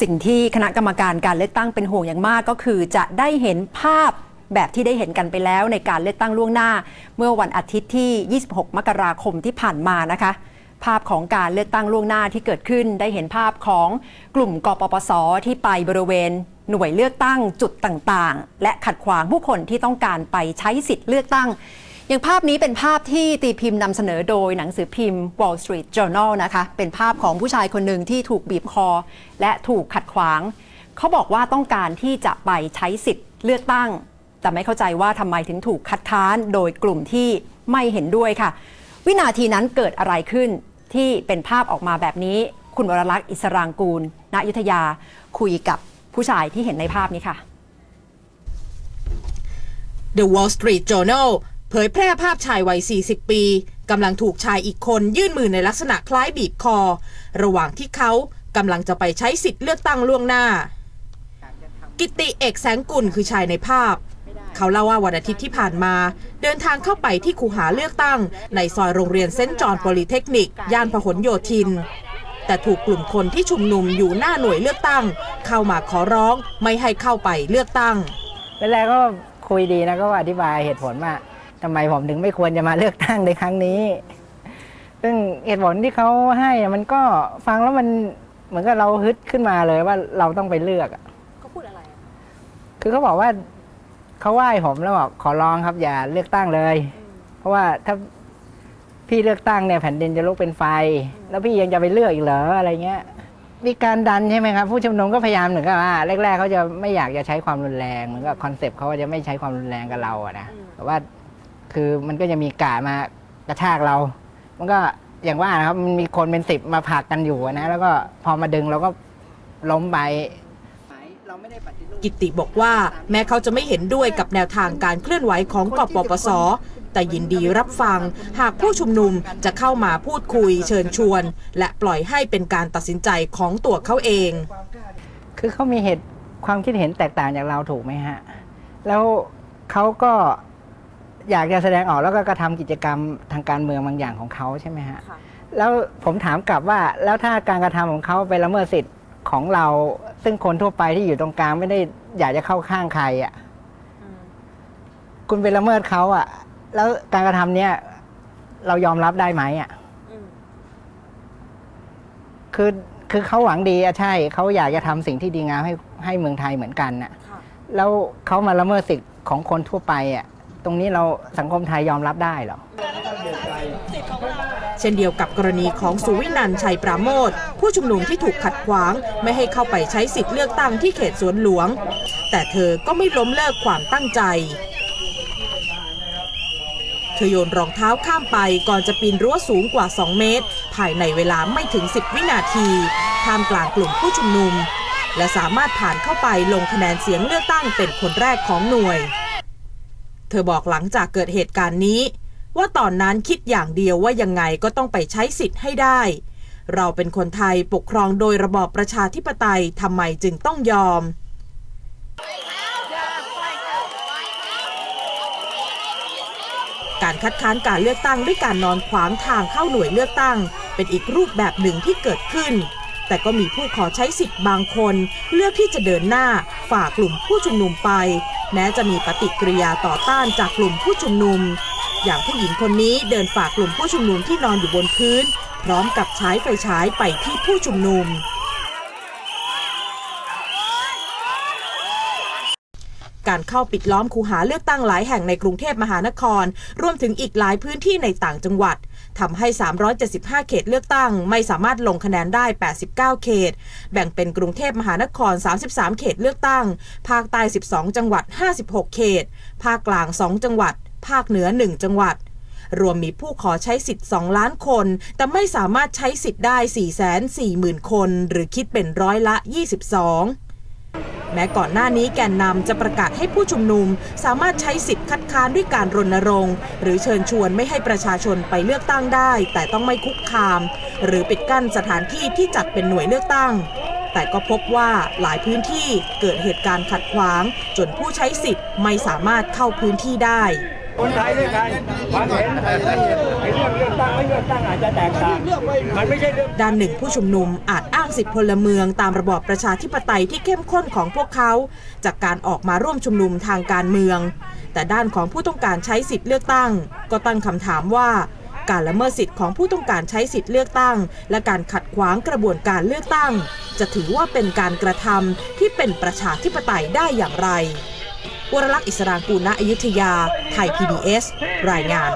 สิ่งที่คณะกรรมการการเลือกตั้งเป็นห่วงอย่างมากก็คือจะได้เห็นภาพแบบที่ได้เห็นกันไปแล้วในการเลือกตั้งล่วงหน้า เมื่อวันอาทิตย์ที่ 26 มกราคมที่ผ่านมานะคะ ภาพของการเลือกตั้งล่วงหน้าที่เกิดขึ้นได้เห็นภาพของกลุ่มกปปสที่ไปบริเวณ หน่วยเลือกตั้งจุดต่างๆ และขัดขวางผู้คนที่ต้องการไปใช้สิทธิ์เลือกตั้ง อย่างภาพนี้เป็นภาพที่ตีพิมพ์นำเสนอโดยหนังสือพิมพ์ Wall Street Journal นะคะ เป็นภาพของผู้ชายคนหนึ่งที่ถูกบีบคอ และถูกขัดขวาง เขาบอกว่าต้องการที่จะไปใช้สิทธิ์เลือกตั้ง แต่ไม่เข้าใจว่าทำไมถึงถูกคัดค้านโดยกลุ่มที่ไม่เห็นด้วยค่ะ วินาทีนั้นเกิดอะไรขึ้นที่เป็นภาพออกมาแบบนี้ คุณวรลักษณ์อิสรางกูล ณยุทธยาคุยกับผู้ชายที่เห็นในภาพนี้ค่ะ The Wall Street Journal เผยแพร่ภาพชายวัย 40 ปีกำลังถูกชายอีกคนยื่นมือในลักษณะคล้ายบีบคอ ระหว่างที่เขากำลังจะไปใช้สิทธิ์เลือกตั้งล่วงหน้า กิตติเอกแสงกุลคือชายในภาพ เขาเล่าว่าวันอาทิตย์ที่ผ่านมา เดินทางเข้าไปที่คูหาเลือกตั้ง ในซอยโรงเรียนเซนต์จอห์นโพลิเทคนิค ย่านพหลโยธิน แต่ถูกกลุ่มคนที่ชุมนุมอยู่หน้าหน่วยเลือกตั้ง เข้ามาขอร้องไม่ให้เข้าไปเลือกตั้งเป็นแรกก็คุยดีนะก็อธิบายเหตุผลว่า ทำไมผมถึงไม่ควรจะมาเลือกตั้งในครั้งนี้ ซึ่งเหตุผลที่เขาให้อะมันก็ฟังแล้วมันเหมือนกับเราฮึดขึ้นมาเลยว่าเราต้องไปเลือกอะเขาพูดอะไรอะคือเขาบอกว่าเขาไหว้ผมแล้วบอกขอร้องครับ อย่าเลือกตั้งเลย เพราะว่าถ้าพี่เลือกตั้งเนี่ยแผ่นดินจะลุกเป็นไฟ แล้วพี่ยังจะไปเลือกอีกเหรออะไรเงี้ยมีการดันใช่ไหมครับ ผู้ชุมนุมก็พยายามเหมือนกับว่าแรกๆเขาจะไม่อยากจะใช้ความรุนแรงเหมือนกับคอนเซปต์เขาว่าจะไม่ใช้ความรุนแรงกับเราอะนะแต่ว่า คือมันก็จะมีกาดมากระชากเรา มันก็อย่างว่านะครับมันมีคนเป็นสิบมาผลักกันอยู่อะนะ แล้วก็พอมาดึงเราก็ล้มไปเราไม่ได้ปฏิรูปกิตติบอกว่า แม้เขาจะไม่เห็นด้วยกับแนวทางการเคลื่อนไหวของกปปส แต่ยินดีรับฟัง หากผู้ชุมนุมจะเข้ามาพูดคุยเชิญชวน และปล่อยให้เป็นการตัดสินใจของตัวเขาเอง คือเขามีเหตุความคิดเห็นแตกต่างจากเราถูกไหมฮะ แล้วเขาก็ อยากจะแสดงออกแล้วก็กระทำกิจกรรมทางการเมืองบางอย่างของเขาใช่ไหมฮะค่ะแล้วผมถามกลับว่าแล้วถ้าการกระทำของเขาไปละเมิดสิทธิ์ของเรา ซึ่งคนทั่วไปที่อยู่ตรงกลางไม่ได้อยากจะเข้าข้างใครอะอืมคุณไปละเมิดเขาอะ แล้วการกระทำเนี้ยเรายอมรับได้ไหมอะอืมคือคือเขาหวังดีอะใช่เขาอยากจะทำสิ่งที่ดีงามให้ให้เมืองไทยเหมือนกันน่ะค่ะแล้วเขามาละเมิดสิทธิ์ของคนทั่วไปอะ ตรงนี้เราสังคมไทยยอมรับได้เหรอเช่นเดียวกับกรณีของสุวินันท์ชัยปราโมทผู้ชุมนุมที่ถูกขัดขวาง ไม่ให้เข้าไปใช้สิทธิ์เลือกตั้งที่เขตสวนหลวง แต่เธอก็ไม่ล้มเลิกความตั้งใจเธอโยนรองเท้าข้ามไปก่อนจะปีนรั้วสูงกว่า 2 เมตร ภายในเวลาไม่ถึง 10 วินาทีท่ามกลางกลุ่มผู้ชุมนุม และสามารถผ่านเข้าไปลงคะแนนเสียงเลือกตั้งเป็นคนแรกของหน่วย เธอบอกหลังจากเกิดเหตุการณ์นี้ ว่าตอนนั้นคิดอย่างเดียวว่ายังไงก็ต้องไปใช้สิทธิ์ให้ได้ เราเป็นคนไทยปกครองโดยระบอบประชาธิปไตยทำไมจึงต้องยอมการคัดค้านการเลือกตั้งด้วยการนอนขวางทางเข้าหน่วยเลือกตั้ง เป็นอีกรูปแบบหนึ่งที่เกิดขึ้น แต่ก็มีผู้ขอใช้สิทธิ์บางคน เลือกที่จะเดินหน้าฝ่ากลุ่มผู้ชุมนุมไป แม้จะมีปฏิกิริยาต่อต้านจากกลุ่มผู้ชุมนุม อย่างผู้หญิงคนนี้เดินฝ่ากลุ่มผู้ชุมนุมที่นอนอยู่บนพื้น พร้อมกับใช้ไฟฉายไปที่ผู้ชุมนุม การเข้าปิดล้อมคูหาเลือกตั้งหลายแห่งในกรุงเทพมหานคร รวมถึงอีกหลายพื้นที่ในต่างจังหวัด ทำให้ 375 เขตเลือกตั้ง ไม่สามารถลงคะแนนได้ 89 เขต แบ่งเป็นกรุงเทพมหานคร 33 เขตเลือกตั้ง ภาคใต้ 12 จังหวัด 56 เขต ภาคกลาง 2 จังหวัด ภาคเหนือ 1 จังหวัดรวมมีผู้ขอใช้สิทธิ์ 2 ล้านคน แต่ไม่สามารถใช้สิทธิ์ได้ 440,000 คน หรือคิดเป็นร้อยละ 22 แม้ก่อนหน้านี้แกนนำจะประกาศให้ผู้ชุมนุม สามารถใช้สิทธิ์คัดค้านด้วยการรณรงค์ หรือเชิญชวนไม่ให้ประชาชนไปเลือกตั้งได้ แต่ต้องไม่คุกคาม หรือปิดกั้นสถานที่ที่จัดเป็นหน่วยเลือกตั้ง แต่ก็พบว่าหลายพื้นที่เกิดเหตุการณ์ขัดขวาง จนผู้ใช้สิทธิ์ไม่สามารถเข้าพื้นที่ได้ คนไทยด้วยกันความเห็นเรื่องเลือกตั้งไม่เลือกตั้งอาจจะแตกต่างมันไม่ใช่เรื่องด้านหนึ่งผู้ชุมนุมอาจอ้างสิทธิพลเมืองตามระบอบประชาธิปไตยที่เข้มข้นของพวกเขา จากการออกมาร่วมชุมนุมทางการเมือง แต่ด้านของผู้ต้องการใช้สิทธิเลือกตั้ง ก็ตั้งคำถามว่าการละเมิดสิทธิ์ของผู้ต้องการใช้สิทธิเลือกตั้ง และการขัดขวางกระบวนการเลือกตั้ง จะถือว่าเป็นการกระทำที่เป็นประชาธิปไตยได้อย่างไร วรลักษณ์อิสรางกูลณอยุธยา ไทย PBS รายงาน